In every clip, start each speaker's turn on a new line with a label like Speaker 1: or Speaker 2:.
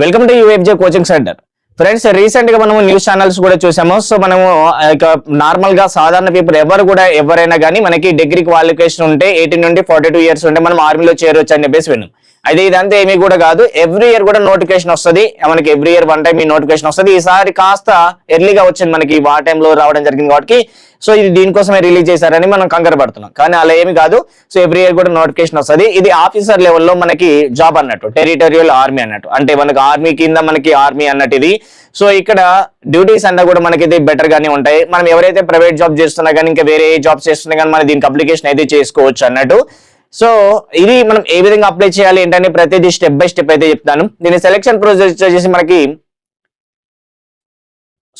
Speaker 1: Welcome to UFJ coaching center friends రీసెంట్గా మనము news channels కూడా చూసాము. సో మనము నార్మల్గా సాధారణ పీపుల్ ఎవరు కూడా ఎవరైనా కానీ మనకి డిగ్రీ క్వాలిఫికేషన్ ఉంటే ఎయిటీన్ నుండి ఫార్టీ టూ ఇయర్స్ ఉంటే మనం ఆర్మీలో చేరొచ్చు అని చెప్పేసి విన్నాం. అయితే ఇదంతా ఏమీ కూడా కాదు. ఎవ్రీ ఇయర్ కూడా నోటిఫికేషన్ వస్తుంది. మనకి ఎవ్రీ ఇయర్ వన్ టైం ఈ నోటిఫికేషన్ వస్తుంది. ఈసారి కాస్త ఎర్లీగా వచ్చింది మనకి ఆ టైంలో రావడం జరిగింది కాబట్టి. సో ఇది దీనికోసమే రిలీజ్ చేశారని మనం కంగారు పడుతున్నాం. కానీ అలా ఏమి కాదు. సో ఎవ్రీ ఇయర్ కూడా నోటిఫికేషన్ వస్తుంది. ఇది ఆఫీసర్ లెవెల్లో మనకి జాబ్ అన్నట్టు టెరిటోరియల్ ఆర్మీ అన్నట్టు. అంటే మనకి ఆర్మీ కింద మనకి ఆర్మీ అన్నట్టు ఇది. సో ఇక్కడ డ్యూటీస్ అంతా కూడా మనకి ఇది బెటర్ గానే ఉంటాయి. మనం ఎవరైతే ప్రైవేట్ జాబ్ చేస్తున్నా కానీ ఇంకా వేరే ఏ జాబ్ చేస్తున్నా కానీ మనం దీనికి అప్లికేషన్ అయితే చేసుకోవచ్చు అన్నట్టు. సో ఇది మనం ఏ విధంగా అప్లై చేయాలి ఏంటని ప్రతిదీ స్టెప్ బై స్టెప్ అయితే చెప్తాను. దీని సెలెక్షన్ ప్రొసెస్ వచ్చేసి మనకి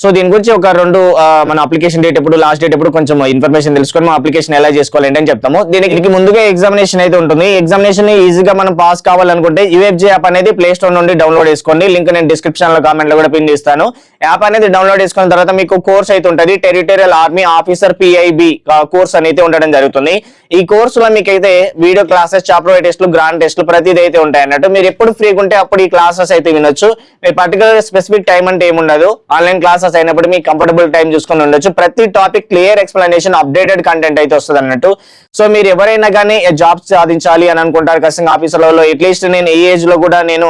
Speaker 1: సో దీని గురించి ఒక రెండు మన అప్లికేషన్ డేట్ ఎప్పుడు లాస్ట్ డేట్ ఎప్పుడు కొంచెం ఇన్ఫర్మేషన్ తెలుసుకొని మా అప్లికేషన్ ఎలా చేసుకోవాలి అని చెప్తాము. దీనికి ముందుగా ఎగ్జామినేషన్ అయితే ఉంటుంది. ఎగ్జామినేషన్ ఈజీగా మనం పాస్ కావాలనుకుంటే యూఎఫ్జే యాప్ అనేది ప్లే స్టోర్ నుండి డౌన్లోడ్ చేసుకోండి. లింక్ నేను డిస్క్రిప్షన్లో కామెంట్లో కూడా పిన్ చేస్తాను. యాప్ అనేది డౌన్లోడ్ చేసుకున్న తర్వాత మీకు కోర్స్ అయితే ఉంటుంది. Territorial army officer PIB course అనేది ఉండడం జరుగుతుంది. ఈ కోర్స్లో మీకు అయితే వీడియో క్లాసెస్ చాప్టర్ టెస్ట్లు గ్రాండ్ టెస్ట్లు ప్రతిదీ అయితే ఉంటాయి అన్నట్టు. మీరు ఎప్పుడు ఫ్రీగా ఉంటే అప్పుడు ఈ క్లాసెస్ అయితే వినొచ్చు. మీరు పర్టికులర్ స్పెసిఫిక్ టైం అంటే ఏముండదు. ఆన్లైన్ క్లాసెస్ అయినప్పుడు మీకు కంఫర్టబుల్ టైం చూసుకొని ఉండొచ్చు. ప్రతి topic clear explanation updated content అయితే వస్తుంది అన్నట్టు. సో మీరు ఎవరైనా కానీ జాబ్ సాధించాలి అని అనుకుంటారు ఖచ్చితంగా ఆఫీసులలో అట్లీస్ట్ నేను ఈ ఏజ్లో కూడా నేను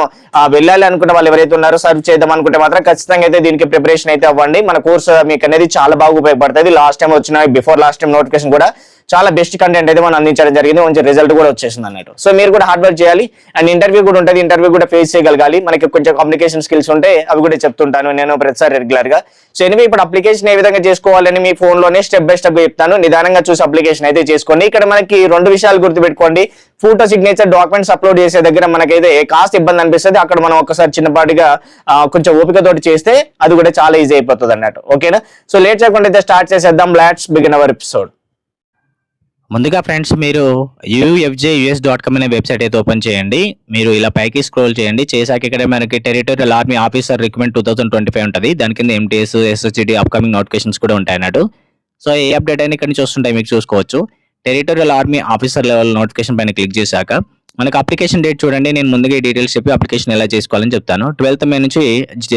Speaker 1: వెళ్ళాలి అనుకుంటే వాళ్ళు ఎవరైతే ఉన్నారో సర్వ్ చేద్దాం అనుకుంటే మాత్రం ఖచ్చితంగా అయితే దీనికి ప్రిపరేషన్ అయితే అవ్వండి. మన కోర్స్ మీకు అనేది చాలా బాగా ఉపయోగపడుతుంది. లాస్ట్ టైం వచ్చిన బిఫోర్ లాస్ట్ టైం నోటిఫికేషన్ కూడా చాలా బెస్ట్ కంటెంట్ అయితే మనం అందించడం జరిగింది. మంచి రిజల్ట్ కూడా వచ్చేసింది అన్నట్టు. సో మీరు కూడా హార్డ్ వర్క్ చేయాలి. అండ్ ఇంటర్వ్యూ కూడా ఉంటుంది. ఇంటర్వ్యూ కూడా ఫేస్ చేయగలగాలి. మనకి కొంచెం కమ్యూనికేషన్ స్కిల్స్ ఉంటే అవి కూడా చెప్తుంటాను నేను ప్రతిసారి రెగ్యులర్గా. సో ఎనివే ఇప్పుడు అప్లికేషన్ ఏ విధంగా చేసుకోవాలని మీ ఫోన్లోనే స్టెప్ బై స్టెప్ చెప్తాను. నిదానంగా చూసి అప్లికేషన్ అయితే చేసుకోండి. ఇక్కడ మనకి రెండు విషయాలు గుర్తుపెట్టుకోండి. ఫోటో సిగ్నేచర్ డాక్యుమెంట్స్ అప్లోడ్ చేసే దగ్గర మనకైతే కాస్త ఇబ్బంది అనిపిస్తుంది. అక్కడ మనం ఒకసారి చిన్నపాటిగా కొంచెం ఓపికతోటి చేస్తే అది కూడా చాలా ఈజీ అయిపోతుంది అన్నట్టు ఓకేనా సో లేట్ చేయకుండా అయితే స్టార్ట్ చేసేద్దాం. లాట్స్ బిగిన్ అవర్ ఎపిసోడ్
Speaker 2: ముందుగా ఫ్రెండ్స్ మీరు యూఎఫ్జే యూఎస్ డాట్ కామ్ అనే వెబ్సైట్ అయితే ఓపెన్ చేయండి. మీరు ఇలా పైకి స్క్రోల్ చేయండి. చేశాక ఇక్కడ మనకి territorial army officer recruitment two thousand twenty five ఉంటుంది. దాని కింద ఎంటీఎస్ ఎస్ఎస్జిడి అప్కమింగ్ నోటిఫికేషన్స్ కూడా ఉంటాయి అన్నట్టు. సో ఏ అప్డేట్ అయినా ఇక్కడ నుంచి వస్తుంటాయి మీకు చూసుకోవచ్చు. Territorial army officer level notification పైన క్లిక్ చేశాక మనకు అప్లికేషన్ డేట్ చూడండి. నేను ముందుగా డీటెయిల్స్ చెప్పి అప్లికేషన్ ఎలా చేసుకోవాలని చెప్తాను. ట్వెల్త్ మే నుంచి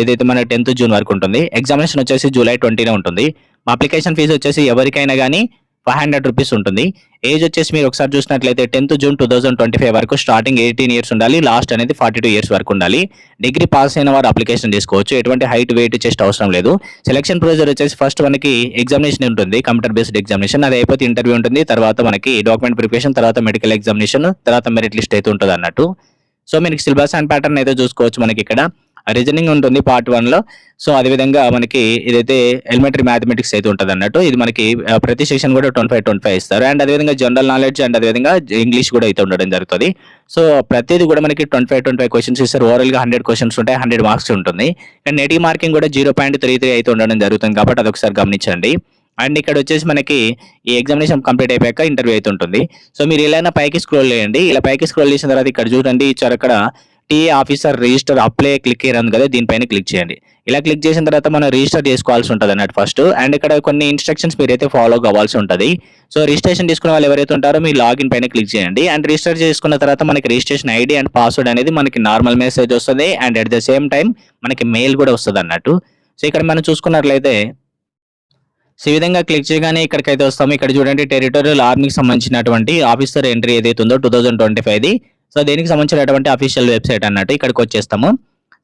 Speaker 2: ఏదైతే మన టెన్త్ జూన్ వరకు ఉంటుంది ఎగ్జామినేషన్ వచ్చేసి జూలై ట్వంటీనే ఉంటుంది. మా అప్లికేషన్ ఫీజు వచ్చేసి ఎవరికైనా కానీ ఫైవ్ హండ్రెడ్ రూపీస్ ఉంటుంది. ఏజ్ వచ్చేసి మీరు ఒకసారి చూసినట్లయితే tenth June two thousand twenty five వరకు స్టార్టింగ్ ఎయిటీన్ ఇయర్స్ ఉండాలి. లాస్ట్ అనేది ఫార్టీ టూ ఇయర్స్ వరకు ఉండాలి. డిగ్రీ పాస్ అయిన వారు అప్లికేషన్ తీసుకోవచ్చు. ఎటువంటి హైట్ వెయిట్ చెస్ట్ అవసరం లేదు. సెలక్షన్ ప్రొసీజర్ వచ్చేసి ఫస్ట్ మనకి ఎగ్జామినేషన్ ఉంటుంది. కంప్యూటర్ బేస్డ్ ఎగ్జామినేషన్ అది అయిపోతే ఇంటర్వ్యూ ఉంటుంది. తర్వాత మనకి డాక్యుమెంట్ ప్రిపరేషన్ తర్వాత మెడికల్ ఎగ్జామినేషన్ తర్వాత మెరిట్ లిస్ట్ అయితే ఉంటుంది అన్నట్టు సో మీకు సిలబస్ అండ్ ప్యాటర్న్ అయితే చూసుకోవచ్చు మనకి ఇక్కడ. రీజనింగ్ ఉంటుంది పార్ట్ వన్లో సో అదేవిధంగా మనకి ఇదైతే ఎలిమెంటరీ మ్యాథమెటిక్స్ అయితే ఉంటుంది అన్నట్టు. ఇది మనకి ప్రతి సెక్షన్ కూడా ట్వంటీ ఫైవ్ ట్వంటీ ఫైవ్ ఇస్తారు. అండ్ అదేవిధంగా జనరల్ నాలెడ్జ్ అండ్ అదేవిధంగా ఇంగ్లీష్ కూడా అయితే ఉండడం జరుగుతుంది. సో ప్రతిది కూడా మనకి twenty five twenty five questions ఇస్తారు. ఓవరాల్గా హండ్రెడ్ క్వశ్చన్స్ ఉంటాయి హండ్రెడ్ మార్క్స్ ఉంటుంది. అండ్ నెటివ్ మార్కింగ్ కూడా జీరో పాయింట్ త్రీ త్రీ అయితే ఉండడం జరుగుతుంది కాబట్టి అదొకసారి గమనించండి. అండ్ ఇక్కడ వచ్చేసి మనకి ఈ ఎగ్జామినేషన్ కంప్లీట్ అయిపోయాక ఇంటర్వ్యూ అయితే ఉంటుంది. సో మీరు ఇలా పైకి స్క్రోల్ చేయండి. ఇలా పైకి స్క్రోల్ చేసిన తర్వాత ఇక్కడ చూడండి. ఇచ్చారు అక్కడ T officer register apply click అయ్యింది కదా దీనిపైన క్లిక్ చేయండి. ఇలా క్లిక్ చేసిన తర్వాత మనం రిజిస్టర్ చేసుకోవాల్సి ఉంటుంది అన్నట్టు ఫస్ట్. అండ్ ఇక్కడ కొన్ని ఇన్స్ట్రక్షన్స్ మీరైతే ఫాలో కావాల్సి ఉంటుంది. సో రిజిస్ట్రేషన్ తీసుకున్న వాళ్ళు ఎవరైతే ఉంటారో మీ లాగిన్ పైన క్లిక్ చేయండి. అండ్ రిజిస్టర్ చేసుకున్న తర్వాత మనకి రిజిస్ట్రేషన్ ఐడి అండ్ పాస్వర్డ్ అనేది మనకి నార్మల్ మెసేజ్ వస్తుంది. And at the same time మనకి మెయిల్ కూడా వస్తుంది అన్నట్టు. సో ఇక్కడ మనం చూసుకున్నట్లయితే సో ఈ విధంగా క్లిక్ చేయగానే ఇక్కడికైతే వస్తాము. ఇక్కడ చూడండి టెరిటోరియల్ ఆర్మీకి సంబంధించినటువంటి ఆఫీసర్ ఎంట్రీ ఏదైతే ఉందో టూ థౌసండ్ ట్వంటీ ఫైవ్ది. సో దీనికి సంబంధించినటువంటి అఫీషియల్ వెబ్సైట్ అన్నట్టు ఇక్కడికి వచ్చేస్తాము.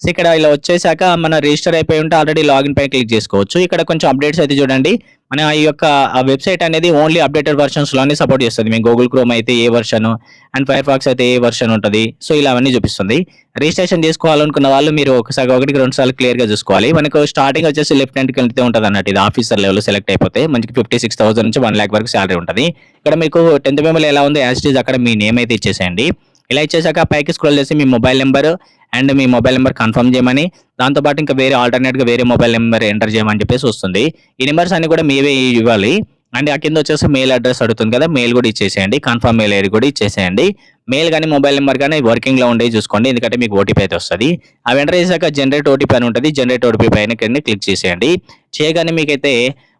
Speaker 2: సో ఇక్కడ ఇలా వచ్చేసాక మన రిజిస్టర్ అయిపోయి ఉంటే ఆల్రెడీ లాగిన్ పై క్లిక్ చేసుకోవచ్చు. ఇక్కడ కొంచెం అప్డేట్స్ అయితే చూడండి. మన ఈ యొక్క వెబ్సైట్ అనేది ఓన్లీ అప్డేటెడ్ వెర్షన్స్లోనే సపోర్ట్ చేస్తుంది. మీ గూగుల్ క్రోమ్ అయితే ఏ వర్షన్ అండ్ ఫైర్ ఫాక్స్ అయితే ఏ వర్షన్ ఉంటుంది. సో ఇలా అవన్నీ చూపిస్తుంది. రిజిస్ట్రేషన్ చేసుకోవాలనుకున్న వాళ్ళు మీరు ఒకసారి ఒకటికి రెండు సార్లు క్లియర్గా చూసుకోవాలి. మనకు స్టార్టింగ్ వచ్చేసి లెఫ్ట్ హ్యాండ్ వెళ్తే ఉంటుంది అన్నట్టు ఇది ఆఫీసర్ లెవెల్ సెలెక్ట్ అయిపోతే మనకి ఫిఫ్టీ సిక్స్ థౌసండ్ నుంచి వన్ ల్యాక్ వరకు శాలరీ ఉంటుంది. ఇక్కడ మీకు టెన్త్ మెమోలో ఎలా ఉంది యాజ్ ఇట్ ఈజ్ అక్కడ మీ నేమ్ అయితే ఇచ్చేసేయండి. ఇలా ఇచ్చేసాక పైకి స్క్రోల్ చేసి మీ మొబైల్ నెంబర్ అండ్ మీ మొబైల్ నెంబర్ కన్ఫర్మ్ చేయమని. దాంతోపాటు ఇంకా వేరే ఆల్టర్నేట్గా వేరే మొబైల్ నెంబర్ ఎంటర్ చేయమని చెప్పేసి వస్తుంది. ఈ నెంబర్స్ అన్ని కూడా మీవే ఇవ్వాలి. అండ్ ఆ కింద వచ్చేసి మెయిల్ అడ్రస్ అడుగుతుంది కదా మెయిల్ కూడా ఇచ్చేసేయండి. కన్ఫర్మ్ మెయిల్ ఐడి కూడా ఇచ్చేసేయండి. మెయిల్ కానీ మొబైల్ నెంబర్ కానీ వర్కింగ్లో ఉండే చూసుకోండి. ఎందుకంటే మీకు ఓటీపీ అయితే వస్తుంది. అవి ఎంటర్ చేశాక జనరేట్ ఓటీపీ అని ఉంటుంది. జనరేట్ ఓటీపీ పైన కింద క్లిక్ చేసేయండి. చేయగానే మీకైతే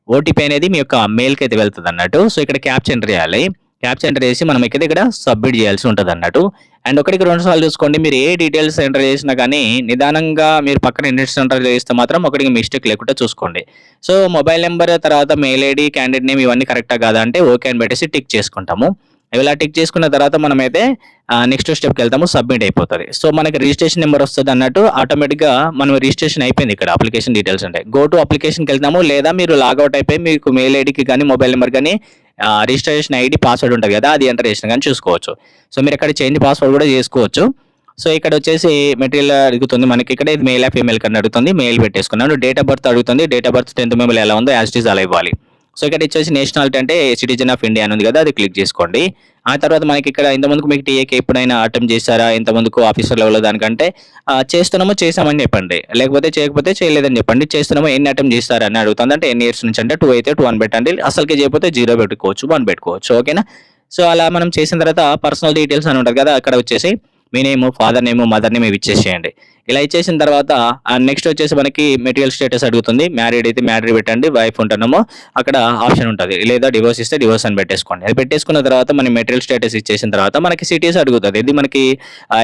Speaker 2: ఓటీపీ అనేది మీ యొక్క మెయిల్కి అయితే వెళ్తుంది అన్నట్టు. సో ఇక్కడ క్యాప్చర్ ఎంటర్ చేయాలి. క్యాప్స్ ఎంటర్ చేసి మనం ఇక్కడ ఇక్కడ సబ్మిట్ చేయాల్సి ఉంటుంది అన్నట్టు అండ్ ఒకటికి రెండు సార్లు చూసుకోండి. మీరు ఏ డీటెయిల్స్ ఎంటర్ చేసినా కానీ నిదానంగా మీరు పక్కన ఇండెక్స్ ఎంటర్ చేస్తే మాత్రం ఒకటికి మిస్టేక్ లేకుండా చూసుకోండి. సో మొబైల్ నెంబర్ తర్వాత మెయిల్ ఐడి క్యాండిడేట్ నేమ్ ఇవన్నీ కరెక్టా కాదా అంటే ఓకే అని పెట్టేసి టిక్ చేసుకుంటాము. ఇలా టిక్ చేసుకున్న తర్వాత మనమైతే నెక్స్ట్ స్టెప్కి వెళ్తాము సబ్మిట్ అయిపోతుంది. సో మనకి రిజిస్ట్రేషన్ నెంబర్ వస్తుంది అన్నట్టు ఆటోమేటిక్గా మనం రిజిస్ట్రేషన్ అయిపోయింది ఇక్కడ అప్లికేషన్ డీటెయిల్స్ ఉంటాయి గో టు అప్లికేషన్కి వెళ్తాము లేదా మీరు లాగౌట్ అయిపోయి మీకు మెయిల్ ఐడికి కానీ మొబైల్ నెంబర్ కానీ రిజిస్ట్రేషన్ ఐడి పాస్వర్డ్ ఉంటుంది కదా అది ఎంటర్ చేసిన కానీ చూసుకోవచ్చు. సో మీరు ఇక్కడ చేంజ్ పాస్వర్డ్ కూడా చేసుకోవచ్చు. సో ఇక్కడ వచ్చేసి మెటీరియల్ అడుగుతుంది మనకి ఇక్కడ ఇది మెయిల్ ఫీమేల్ కన్నా అడుగుతుంది మెయిల్ పెట్టేసుకున్నాను డేట్ ఆఫ్ బర్త్ అడుగుతుంది. డేట్ ఆఫ్ బర్త్ టెన్త్ మెమోల్ ఎలా ఉందో యాజ్ ఇస్ అలా ఇవ్వాలి. సో ఇక్కడ వచ్చేసి నేషనాలిటీ అంటే సిటిజన్ ఆఫ్ ఇండియా అని ఉంది కదా అది క్లిక్ చేసుకోండి. ఆ తర్వాత మనకి ఇక్కడ ఇంతమందికి మీకు టీఏకి ఎప్పుడైనా అటెంప్ట్ చేశారా? ఇంతమందికి ఆఫీసర్ లెవెల్ దానికంటే చేస్తున్నామో చేసామని చెప్పండి. లేకపోతే చేయకపోతే చేయలేదని చెప్పండి. చేస్తున్నామో ఎన్ని అటెంప్ట్ చేస్తారా అని అడుగుతుంది అంటే ఎన్ని ఇయర్స్ నుంచి అంటే టూ అయితే టూ అని పెట్టండి. అసలుకి చేయకపోతే జీరో పెట్టుకోవచ్చు వన్ పెట్టుకోవచ్చు. ఓకేనా? సో అలా మనం చేసిన తర్వాత పర్సనల్ డీటెయిల్స్ అని ఉంటుంది కదా అక్కడ వచ్చేసి మీ name father name mother name ఇవి ఇచ్చేసేయండి. ఇలా ఇచ్చేసిన తర్వాత నెక్స్ట్ వచ్చేసి మనకి మెటీరియల్ స్టేటస్ అడుగుతుంది. మ్యారీడ్ అయితే మ్యారీడ్ పెట్టండి వైఫ్ ఉంటున్నామో. అక్కడ ఆప్షన్ ఉంటుంది. లేదా డివోర్స్ ఇస్తే డివోర్స్ అని పెట్టేసుకోండి. అది పెట్టేసుకున్న తర్వాత మనం మెటీరియల్ స్టేటస్ ఇచ్చేసిన తర్వాత మనకి సిటీస్ అడుగుతుంది. ఇది మనకి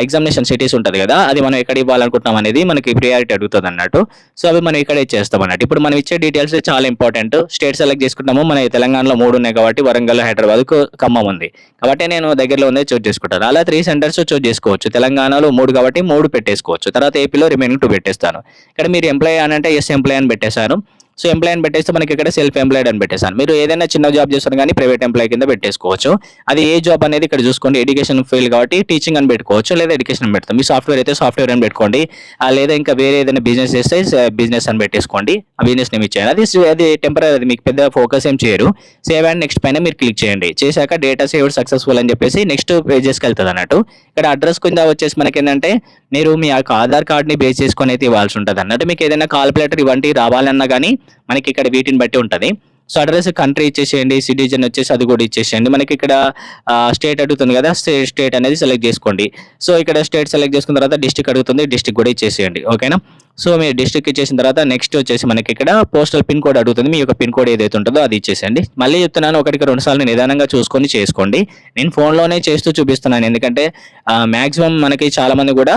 Speaker 2: ఎగ్జామినేషన్ సిటీస్ ఉంటుంది కదా అది మనం ఎక్కడ ఇవ్వాలనుకుంటున్నాం అనేది మనకి ప్రియారిటీ అడుగుతుంది అన్నట్టు. సో అవి మనం ఇక్కడ ఇచ్చేస్తాం అన్నట్టు. ఇప్పుడు మనం ఇచ్చే డీటెయిల్స్ చాలా ఇంపార్టెంట్ స్టేట్ సెలెక్ట్ చేసుకుంటాము మన తెలంగాణలో మూడు ఉన్నాయి కాబట్టి వరంగల్ హైదరాబాద్ ఖమ్మం ఉంది. కాబట్టి నేను దగ్గరలో ఉంది చూస్ చేసుకుంటాను. అలా త్రీ సెంటర్స్ చూస్ చేసుకోవచ్చు. తెలంగాణలో మూడు కాబట్టి మూడు పెట్టేసుకోవచ్చు. తర్వాత ఏపీలో రిమైనింగ్ టూ పెట్టేస్తాను. ఇక్కడ మీరు ఎంప్లాయ్ అని అంటే ఎస్ ఎంప్లాయ్ అని పెట్టేశాను. సో ఎంప్లాయ్ అని పెట్టేస్తే మనకి ఇక్కడ సెల్ఫ్ ఎంప్లాయిడ్ అని పెట్టేశాను. మీరు ఏదైనా చిన్న జాబ్ చేస్తారు కానీ ప్రైవేట్ ఎంప్లాయ్ కింద పెట్టేసుకోవచ్చు. అది ఏ జాబ్ అనేది ఇక్కడ చూసుకోండి ఎడ్యుకేషన్ ఫీల్డ్ కాబట్టి టీచింగ్ అని పెట్టుకోవచ్చు లేదా ఎడ్యుకేషన్ పెడతాం. మీ సాఫ్ట్వేర్ అయితే సాఫ్ట్వేర్ అని పెట్టుకోండి. లేదా ఇంకా వేరే ఏదైనా బిజినెస్ చేస్తే బిజినెస్ అని పెట్టేసుకోండి. ఆ బిజినెస్ నేమ్ ఇచ్చేయండి. అది అది టెంపరీ అది మీకు పెద్ద ఫోకస్ ఏం చేయరు. సేవ్ అండ్ నెక్స్ట్ పైన మీరు క్లిక్ చేయండి. చేశాక డేటా సేవ్ సక్సెస్ఫుల్ అని చెప్పేసి నెక్స్ట్ పేజెస్కి వెళ్తుంది అన్నట్టు. ఇక్కడ అడ్రస్ కింద వచ్చేసి మనకి ఏంటంటే మీరు మీ యొక్క ఆధార్ కార్డ్ని బేస్ చేసుకొని అయితే ఇవ్వాల్సి ఉంటుంది. అన్నట్టు మీకు ఏదైనా కాల్కులేటర్ ఇవంటి రావాలన్నా కానీ మనకి ఇక్కడ వీటిని బట్టి ఉంటుంది. సో అడ్రస్ కంట్రీ ఇచ్చేసేయండి సిటిజన్ వచ్చేసి అది కూడా ఇచ్చేసేయండి. మనకి ఇక్కడ స్టేట్ అడుగుతుంది కదా స్టేట్ స్టేట్ అనేది సెలెక్ట్ చేసుకోండి. సో ఇక్కడ స్టేట్ సెలెక్ట్ చేసుకున్న తర్వాత డిస్టిక్ అడుగుతుంది డిస్టిక్ కూడా ఇచ్చేసేయండి. ఓకేనా సో మీరు డిస్టిక్ ఇచ్చేసిన తర్వాత నెక్స్ట్ వచ్చేసి మనకి ఇక్కడ పోస్టల్ పిన్ కోడ్ అడుగుతుంది. మీ యొక్క పిన్ కోడ్ ఏదైతే ఉంటుందో అది ఇచ్చేసేయండి. మళ్ళీ చెప్తున్నాను ఒకటికి రెండు సార్లు నిదానంగా చూసుకొని చేసుకోండి. నేను ఫోన్లోనే చేస్తూ చూపిస్తున్నాను. ఎందుకంటే మ్యాక్సిమం మనకి చాలామంది కూడా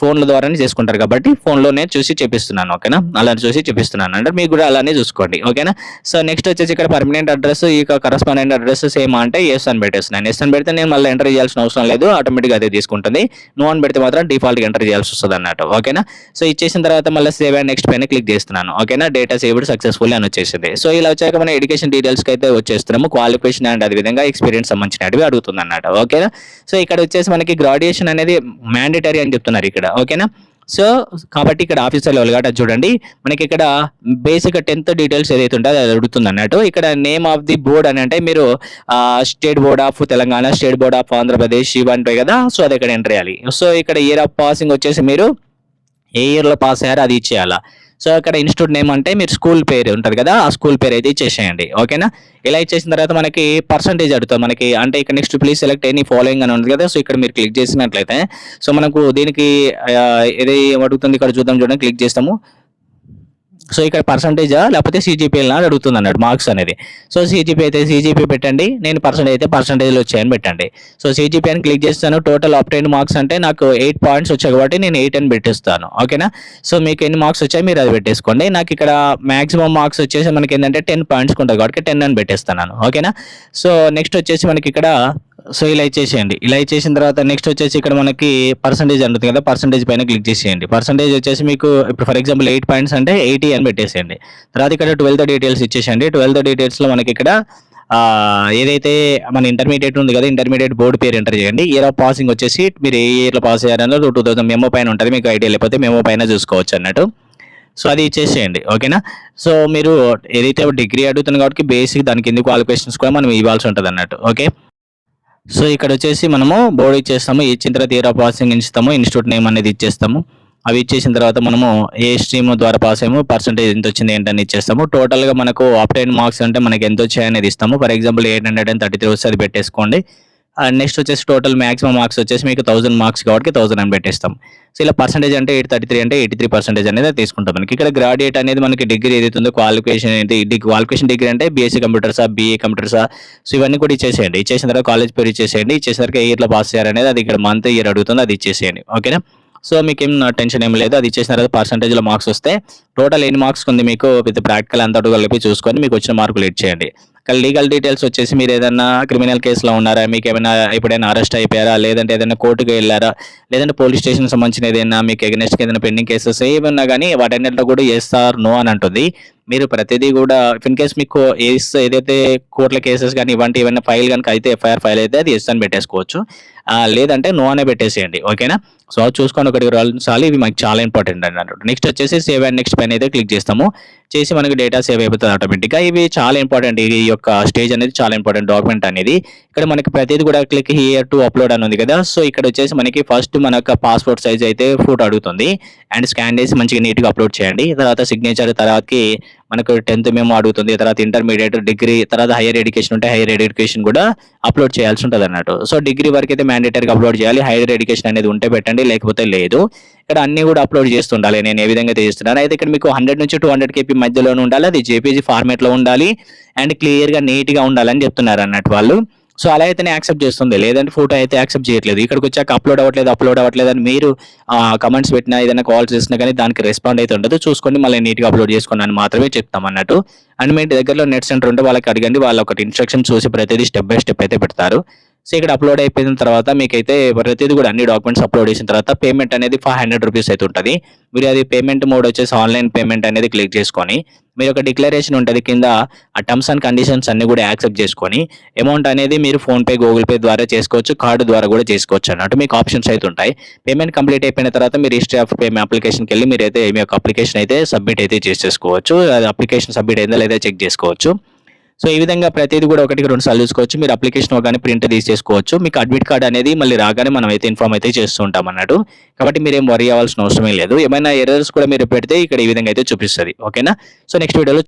Speaker 2: ఫోన్ల ద్వారానే చేసుకుంటారు కాబట్టి ఫోన్లోనే చూసి చెప్పిస్తున్నాను ఓకేనా? అలా చూసి చెప్పిస్తున్నాను. అంటే మీకు కూడా అలానే చూసుకోండి ఓకేనా? సో నెక్స్ట్ వచ్చేసి ఇక్కడ పర్మనెంట్ అడ్రస్ ఈ కరస్పాండెంట్ అడ్రస్ సేమ్ అంటే ఎస్ అని పెట్టేస్తున్నాను. ఎస్ అని పెడితే నేను మళ్ళీ ఎంటర్ చేయాల్సిన అవసరం లేదు ఆటోమేటిక్గా అదే తీసుకుంటుంది. నో అని పెడితే మాత్రం డిఫాల్ట్గా ఎంటర్ చేయాల్సి వస్తుంది అన్నట్టు ఓకేనా? సో ఇచ్చేసిన తర్వాత మళ్ళీ సేవ్ అండ్ నెక్స్ట్ పైన క్లిక్ చేస్తున్నాను ఓకేనా? డేటా సేవ్డ్ సక్సెస్ఫుల్ అని వచ్చేసింది. సో ఇలా వచ్చాక మన ఎడ్యుకేషన్ డీటెయిల్స్కి అయితే వచ్చేస్తున్నాము. క్వాలిఫికేషన్ అండ్ అదేవిధంగా ఎక్స్పీరియన్స్ సంబంధించినవి అడుగుతుంది అన్నట్టు ఓకేనా? సో ఇక్కడ వచ్చేసి మనకి గ్రాడ్యుయేషన్ అనేది మ్యాండేటరీ అని చెప్తున్నారు ఇక్కడ ఓకేనా? సో కాబట్టి ఇక్కడ ఆఫీసర్ లెవెల్ కాబట్టి చూడండి. మనకి ఇక్కడ బేసిక్ టెన్త్ డీటెయిల్స్ ఏదైతే ఉంటుందో అది అడుగుతుంది అన్నట్టు. ఇక్కడ నేమ్ ఆఫ్ ది బోర్డ్ అని అంటే మీరు state board of Telangana state board of Andhra Pradesh ఇవి ఉంటాయి కదా? సో అది ఇక్కడ ఎంటర్ చేయాలి. సో ఇక్కడ ఇయర్ ఆఫ్ పాసింగ్ వచ్చేసి మీరు ఏ ఇయర్లో పాస్ అయ్యారో అది ఇచ్చేయాలా. సో ఇక్కడ ఇన్స్టిట్యూట్ నేమ్ అంటే మీరు స్కూల్ పేరు ఉంటుంది కదా ఆ స్కూల్ పేరు అయితే ఇచ్చేసేయండి. ఓకేనా? ఇలా ఇచ్చేసిన తర్వాత మనకి పర్సంటేజ్ అడుగుతుంది మనకి అంటే ఇక్కడ next please select any following అని ఉంది కదా సో ఇక్కడ మీరు క్లిక్ చేసినట్లయితే సో మనకు దీనికి ఏది అడుగుతుంది ఇక్కడ చూద్దాం చూడండి క్లిక్ చేస్తాము. సో ఇక్కడ పర్సంటేజా లేకపోతే సీజీపీఎల్ అని అడుగుతుంది అన్నట్టు మార్క్స్ అనేది. సో సీజీపీ అయితే సీజీపీ పెట్టండి. నేను పర్సంటేజ్ అయితే పర్సంటేజ్లో వచ్చాయని పెట్టండి. సో సిజిపి అని క్లిక్ చేస్తాను. టోటల్ అప్టైన్ మార్క్స్ అంటే నాకు ఎయిట్ పాయింట్స్ వచ్చాయి కాబట్టి నేను ఎయిట్ అని పెట్టేస్తాను. ఓకేనా సో మీకు ఎన్ని మార్క్స్ వచ్చాయి మీరు అది పెట్టేసుకోండి. నాకు ఇక్కడ మాక్సిమం మార్క్స్ వచ్చేసి మనకి ఏంటంటే టెన్ పాయింట్స్ ఉంటుంది కాబట్టి టెన్ అని పెట్టేస్తాను ఓకేనా సో నెక్స్ట్ వచ్చేసి మనకి ఇక్కడ సో ఇలా ఇచ్చేసేయండి. ఇలా ఇచ్చేసిన తర్వాత నెక్స్ట్ వచ్చేసి ఇక్కడ మనకి పర్సంటేజ్ అంటుంది కదా పర్సంటేజ్ పైన క్లిక్ చేసేయండి. పర్సంటేజ్ వచ్చేసి మీకు ఇప్పుడు ఫర్ ఎగ్జాంపుల్ ఎయిట్ పాయింట్స్ అంటే ఎయిటీ అని పెట్టేసేయండి. తర్వాత ఇక్కడ ట్వెల్త్ డీటెయిల్స్ ఇచ్చేసేయండి. ట్వెల్త్ డీటెయిల్స్లో మనకి ఇక్కడ ఏదైతే మన ఇంటర్మీడియట్ ఉంది కదా ఇంటర్మీడియట్ బోర్డు పేరు ఎంటర్ చేయండి. ఇయర్ ఆఫ్ పాసింగ్ వచ్చేసి మీరు ఏ ఇయర్లో పాస్ అయ్యారన్నది టూ థౌసండ్ మెమో పైన ఉంటుంది. మీకు ఐడియా లేకపోతే మెమో పైన చూసుకోవచ్చు అన్నట్టు. సో అది ఇచ్చేసేయండి. ఓకేనా సో మీరు ఏదైతే డిగ్రీ అడుగుతుంది కాబట్టి బేసిక్ దాని కింద క్వాలిఫికేషన్స్ కూడా మనం ఇవ్వాల్సి ఉంటుంది అన్నట్టు. ఓకే సో ఇక్కడ వచ్చేసి మనము బోర్డు ఇచ్చేస్తాము ఇచ్చిన తర్వాత ఇయర్ పాసింగ్ ఇస్తాము ఇన్స్టిట్యూట్ నేమ్ అనేది ఇచ్చేస్తాము. అవి ఇచ్చేసిన తర్వాత మనము ఏ స్ట్రీమ్ ద్వారా పాస్ అయ్యాము పర్సంటేజ్ ఎంత వచ్చింది ఏంటని ఇచ్చేస్తాము. టోటల్గా మనకు అప్టైన్ మార్క్స్ అంటే మనకి ఎంత వచ్చాయనేది ఇస్తాము. For example eight hundred and thirty three వస్తే అది పెట్టేసుకోండి. నెక్స్ట్ వచ్చేసి టోటల్ మాక్సిమం మార్క్స్ వచ్చేసి మీకు థౌసండ్ మార్క్స్ కాబట్టి థౌసండ్ అని పెట్టేస్తాం. సో ఇలా పర్సెంటేజ్ అంటే ఎయిట్ థర్టీ త్రీ అంటే ఎయిటీ త్రీ పర్సెంటేజ్ అనేది తీసుకుంటాం మనకి. ఇక్కడ గ్రాడ్యుయేట్ అనేది మనకి డిగ్రీ ఏదైతే ఉందో క్వాలిఫికేషన్ ఏంటి క్వాలిఫికేషన్ డిగ్రీ అంటే బీఎస్సీ కంప్యూటర్సా బీఏ కంప్యూటర్సా సో ఇవన్నీ కూడా ఇచ్చేసేయండి. ఇచ్చేసిన తర్వాత కాలేజ్ పేరు ఇచ్చేసేయండి. ఇచ్చేసిన తర్వాత ఏ ఇయర్లో పాస్ చేయాలనేది అది ఇక్కడ మంత్ ఇయర్ అడుగుతుంది అది ఇచ్చేసేయండి. ఓకేనా సో మీకు ఏం టెన్షన్ ఏం లేదు. అది ఇచ్చేసిన తర్వాత పర్సంటేజ్లో మార్క్స్ వస్తే టోటల్ ఎన్ని మార్క్స్ ఉంది మీకు? విత్ ప్రాక్టికల్ అంతా కలిపి చూసుకొని మీకు వచ్చిన మార్కులు ఇట్ చేయండి. ఇక్కడ లీగల్ డీటెయిల్స్ వచ్చేసి మీరు ఏదైనా క్రిమినల్ కేసులో ఉన్నారా? మీకు ఏమైనా ఎప్పుడైనా అరెస్ట్ అయిపోయారా? లేదంటే ఏదైనా కోర్టుకు వెళ్ళారా? లేదంటే పోలీస్ స్టేషన్ సంబంధించిన ఏదైనా మీకు ఎగనెస్ట్ ఏదైనా పెండింగ్ కేసెస్ ఏమన్నా కానీ వాటన్నిటిలో కూడా ఎస్ ఆర్ నో అని అంటుంది. మీరు ప్రతిదీ కూడా ఇన్ కేస్ మీకు ఏస్ ఏదైతే కోర్టుల కేసెస్ కానీ ఇవంటి ఏమైనా ఫైల్ కనుక అయితే ఎఫ్ఐఆర్ ఫైల్ అయితే అది ఎస్ అని పెట్టేసుకోవచ్చు. లేదంటే నో అనే పెట్టేసేయండి. ఓకేనా సో అది చూసుకొని ఒకటి చాలు ఇవి మనకి చాలా ఇంపార్టెంట్ అన్నట్టు నెక్స్ట్ వచ్చేసి సేవ్ అండ్ నెక్స్ట్ పైన అయితే క్లిక్ చేస్తాము. చేసి మనకి డేటా సేవ్ అయిపోతుంది ఆటోమేటిక్గా ఇవి చాలా ఇంపార్టెంట్ ఈ యొక్క స్టేజ్ అనేది చాలా ఇంపార్టెంట్ డాక్యుమెంట్ అనేది. ఇక్కడ మనకి ప్రతిదీ కూడా క్లిక్ హియర్ టు అప్లోడ్ అని ఉంది కదా. సో ఇక్కడ వచ్చేసి మనకి ఫస్ట్ మన యొక్క పాస్పోర్ట్ సైజ్ అయితే ఫోటో అడుగుతుంది. అండ్ స్కాన్ చేసి మంచిగా నీట్గా అప్లోడ్ చేయండి. తర్వాత సిగ్నేచర్ తర్వాతకి మనకు టెన్త్ మేము అడుగుతుంది తర్వాత ఇంటర్మీడియట్ డిగ్రీ తర్వాత హైయర్ ఎడ్యుకేషన్ ఉంటే హైయర్ ఎడ్యుకేషన్ కూడా అప్లోడ్ చేయాల్సి ఉంటుంది అన్నట్టు. సో డిగ్రీ వరకు అయితే మ్యాండేటరీగా అప్లోడ్ చేయాలి. హైయర్ ఎడ్యుకేషన్ అనేది ఉంటే పెట్టండి లేకపోతే లేదు. ఇక్కడ అన్ని కూడా అప్లోడ్ చేస్తుండాలి. నేను ఏ విధంగా చేస్తున్నాను అయితే ఇక్కడ మీకు హండ్రెడ్ నుంచి టూ హండ్రెడ్ కేపీ మధ్యలోనే ఉండాలి. అది జేపీజీ ఫార్మేట్లో ఉండాలి. అండ్ క్లియర్గా నీట్గా ఉండాలని చెప్తున్నారు అన్నట్టు వాళ్ళు. సో అలా అయితేనే యాక్సెప్ట్ చేస్తుంది. లేదంటే ఫోటో అయితే యాక్సెప్ట్ చేయట్లేదు. ఇక్కడికి వచ్చాక అప్లోడ్ అవ్వట్లేదు అప్లోడ్ అవ్వట్లేదు అని మీరు కమెంట్స్ పెట్టినా ఏదైనా కాల్ చేసినా కానీ దానికి రెస్పాండ్ అయితే ఉండదు. చూసుకోండి మళ్ళీ నీట్గా అప్లోడ్ చేసుకోండి అని మాత్రమే చెప్తాం అన్నట్టు. అండ్ మీ దగ్గరలో నెట్ సెంటర్ ఉంటే వాళ్ళకి అడగండి. వాళ్ళు ఒకటి ఇన్స్ట్రక్షన్ చూసి ప్రతిదీ స్టెప్ బై స్టెప్ అయితే పెడతారు. సో ఇక్కడ అప్లోడ్ అయిపోయిన తర్వాత మీకైతే ప్రతిదీ కూడా అన్ని డాక్యుమెంట్స్ అప్లోడ్ చేసిన తర్వాత పేమెంట్ అనేది ఫైవ్ హండ్రెడ్ రూపీస్ అయితే ఉంటుంది. మీరు అది పేమెంట్ మోడ్ వచ్చేసి ఆన్లైన్ పేమెంట్ అనేది క్లిక్ చేసుకొని మీరు ఒక డిక్లరేషన్ ఉంటుంది కింద ఆ టర్మ్స్ అండ్ కండిషన్స్ అన్ని కూడా యాక్సెప్ట్ చేసుకొని అమౌంట్ అనేది మీరు ఫోన్పే గూగుల్ పే ద్వారా చేసుకోవచ్చు కార్డు ద్వారా కూడా చేసుకోవచ్చు అన్నట్టు మీకు ఆప్షన్స్ అయితే ఉంటాయి. పేమెంట్ కంప్లీట్ అయిపోయిన తర్వాత మీరు హిస్టరీ ఆఫ్ పేమెంట్ అప్లికేషన్కి వెళ్ళి మీరు అయితే మీ యొక్క అప్లికేషన్ అయితే సబ్మిట్ అయితే చేసేసుకోవచ్చు. అది అప్లికేషన్ సబ్మిట్ అయిందా లేదా చెక్ చేసుకోవచ్చు. సో ఈ విధంగా ప్రతిదీ కూడా ఒకటికి రెండు సార్లు చూసుకోవచ్చు. మీరు అప్లికేషన్ కానీ ప్రింట్ తీసేసుకోవచ్చు మీకు అడ్మిట్ కార్డ్ అనేది మళ్ళీ రాగానే మనం అయితే ఇన్ఫార్మ్ అయితే చేస్తూ ఉంటాం అన్నట్టు కాబట్టి మీరేం వరి అవ్వాల్సిన అవసరమే లేదు. ఏమైనా ఎర్రర్స్ కూడా మీరు పెడితే ఇక్కడ ఈ విధంగా అయితే చూపిస్తుంది. ఓకేనా? సో నెక్స్ట్ వీడియోలో